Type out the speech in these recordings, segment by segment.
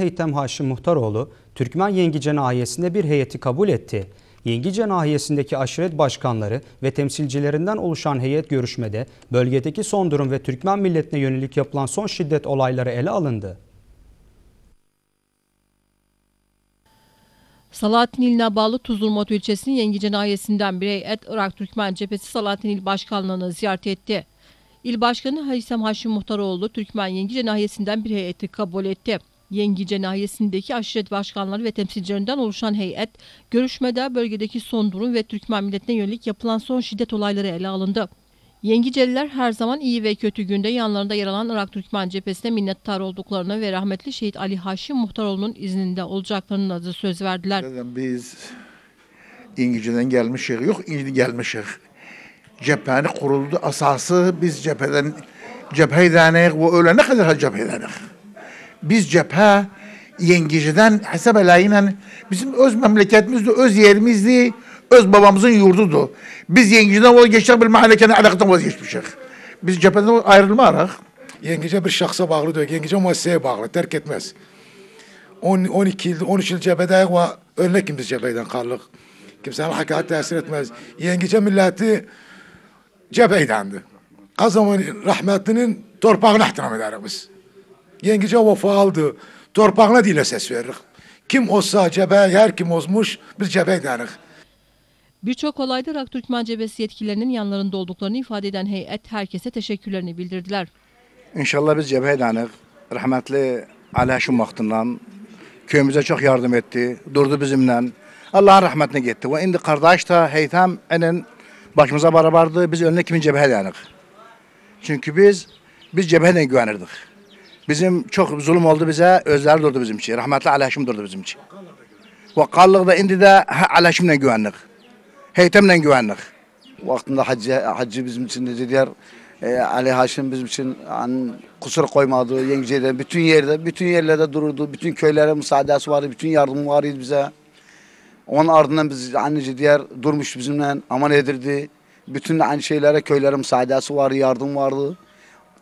Heytem Haşim Muhtaroğlu, Türkmen Yengice nahiyesinde bir heyeti kabul etti. Yengice nahiyesindeki aşiret başkanları ve temsilcilerinden oluşan heyet görüşmede bölgedeki son durum ve Türkmen milletine yönelik yapılan son şiddet olayları ele alındı. Salahattin İl'ine bağlı Tuzlurmot ilçesinin Yengice nahiyesinden bir heyet Irak Türkmen Cephesi Salahattin İl Başkanlığı'nı ziyaret etti. İl Başkanı Haysem Haşim Muhtaroğlu Türkmen Yengice nahiyesinden bir heyeti kabul etti. Yengice nahiyesindeki aşiret başkanları ve temsilcilerinden oluşan heyet, görüşmede bölgedeki son durum ve Türkmen milletine yönelik yapılan son şiddet olayları ele alındı. Yengiceliler her zaman iyi ve kötü günde yanlarında yer alan Irak Türkmen cephesine minnettar olduklarını ve rahmetli şehit Ali Haşim Muhtaroğlu'nun izninde olacaklarını da söz verdiler. Biz İngilizce'den gelmişik, yok İngilizce gelmişik. Cephane kuruldu, asası biz cepheden cepheydanik ve ölene kadar cepheydanik. Biz cephe Yengici'den hesap elayla bizim öz memleketimizdi, öz yerimizdi, öz babamızın yurdudu. Biz Yengici'den vazgeçtik, bir mahallekene alakadan vazgeçmişik. Biz cepheden ayrılma arak. Yengece bir şahsa bağlı diyor. Yengece müesseseye bağlı. Terk etmez. 10, 12 yıl, 13 yıl cephedeyik ve önüne kimse cepheyden kaldık. Kimsenin hakikat tesir etmez. Yengece milleti cepheydendi. O zaman rahmetlinin torpağını ihtiram ederiz. Yengece vefa aldı. Torpağına dile ses verir. Kim olsa cebe, her kim olmuş biz cepheydenik. Birçok olayda Irak Türkmen cephesi yetkililerinin yanlarında olduklarını ifade eden heyet herkese teşekkürlerini bildirdiler. İnşallah biz cepheydanik. Rahmetli Ali Haşim vaktinden köyümüze çok yardım etti. Durdu bizimle. Allah'ın rahmetine gitti. Ve indi kardeş da heytem enen başımıza beraberdi. Biz önüne kimin cepheydanik. Çünkü biz biz cepheyden güvenirdik. Bizim çok zulüm oldu bize. Özler durdu bizim için. Rahmetli Ali Haşim durdu bizim için. Ve kallıkta indi de Ali Haşim'le güvendik. Heytemle güvenlik. Vaktinde hacı, hacı bizim için ne diğer e, Ali Haşim bizim için an, kusur koymadı. Yengece'de bütün yerde, bütün yerlerde dururdu. Bütün köylere müsaadesi vardı. Bütün yardım vardı bize. Onun ardından biz anneci diğer durmuş bizimle aman edirdi. Bütün aynı şeylere köylere müsaadesi vardı, yardım vardı.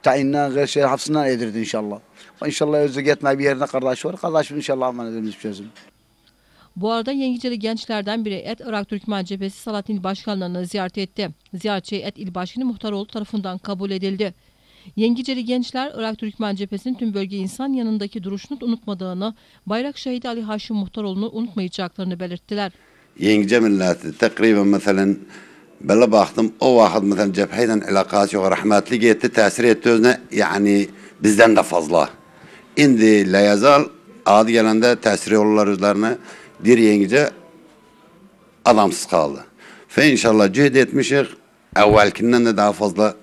Tayinden, her şey hapsinden edirdi inşallah. İnşallah özü gitme bir yerine kardeş var. Kardeşim inşallah aman edilmiş çözüm. Bu arada Yengiceli gençlerden biri Et Irak Türkmen Cephesi Salatin İl Başkanlığı'nı ziyaret etti. Ziyaretçi Et İl Başkanı Muhtaroğlu tarafından kabul edildi. Yengiceli gençler Irak Türkmen Cephesi'nin tüm bölge insan yanındaki duruşunu unutmadığını, bayrak şehidi Ali Haşim Muhtaroğlu'nu unutmayacaklarını belirttiler. Yengece milleti takriben mesela böyle baktım o vakit mesela cepheyden alakası yok rahmetli gitti tesir etti özüne yani bizden de fazla. İndi la yazal adı gelende tesir yollar üzerine bir yengece adamsız kaldı. Ve inşallah cihd etmişik. Evvelkinden de daha fazla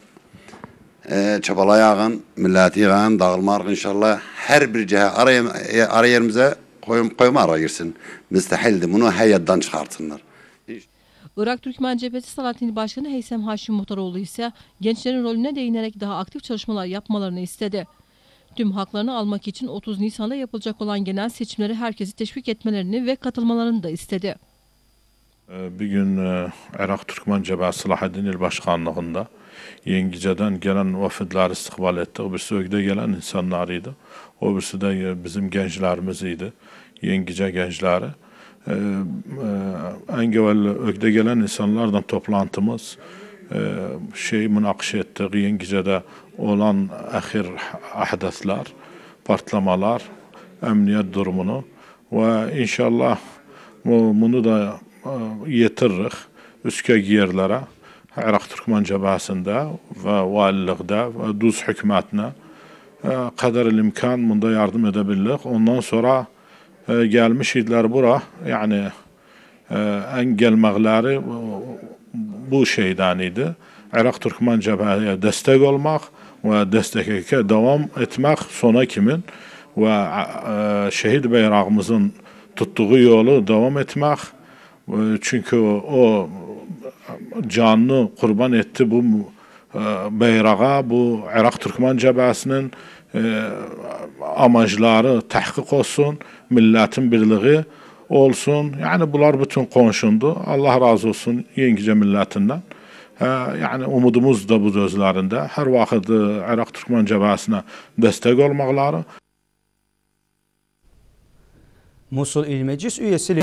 e, çabalayağın, milleti yağın, dağılmarık inşallah. Her bir cihe araya, ara yerimize koyum, koyma ara girsin. Müstehildi. Bunu hayattan çıkartsınlar. Irak Türkmen Cephesi Salatin Başkanı Heysem Haşim Muhtaroğlu ise gençlerin rolüne değinerek daha aktif çalışmalar yapmalarını istedi. Tüm haklarını almak için 30 Nisan'da yapılacak olan genel seçimleri herkesi teşvik etmelerini ve katılmalarını da istedi. Bir gün Irak Türkmen Cebesi Salahaddin İl Başkanlığı'nda Yengice'den gelen vafidler istikbal etti. O birisi Ögde gelen insanlarıydı. O birisi de bizim gençlerimiziydi. Yengice gençleri. En evvel Ögde gelen insanlardan toplantımız şey münakış ettik. Yengice'de olan ahir ahdaslar, patlamalar, emniyet durumunu ve inşallah bunu da yetiririk üske yerlere. Irak Türkmen cebasında ve valiliğde ve düz hükümetine kadar imkan bunda yardım edebildik. Ondan sonra gelmiş idler bura. Yani en gelmekleri bu şeyden idi. Irak Türkmen cebheye destek olmak ve destekeke devam etmek sona kimin ve şehit bayrağımızın tuttuğu yolu devam etmek çünkü o canını kurban etti bu bayrağa bu Irak Türkmen cebhesinin amacları tahkik olsun milletin birliği olsun. Yani bunlar bütün konuşundu Allah razı olsun yengice milletinden yani umudumuz da bu sözlerinde her vakit Irak Türkmen cebhesine destek olmakları Musul İl Meclis üyesi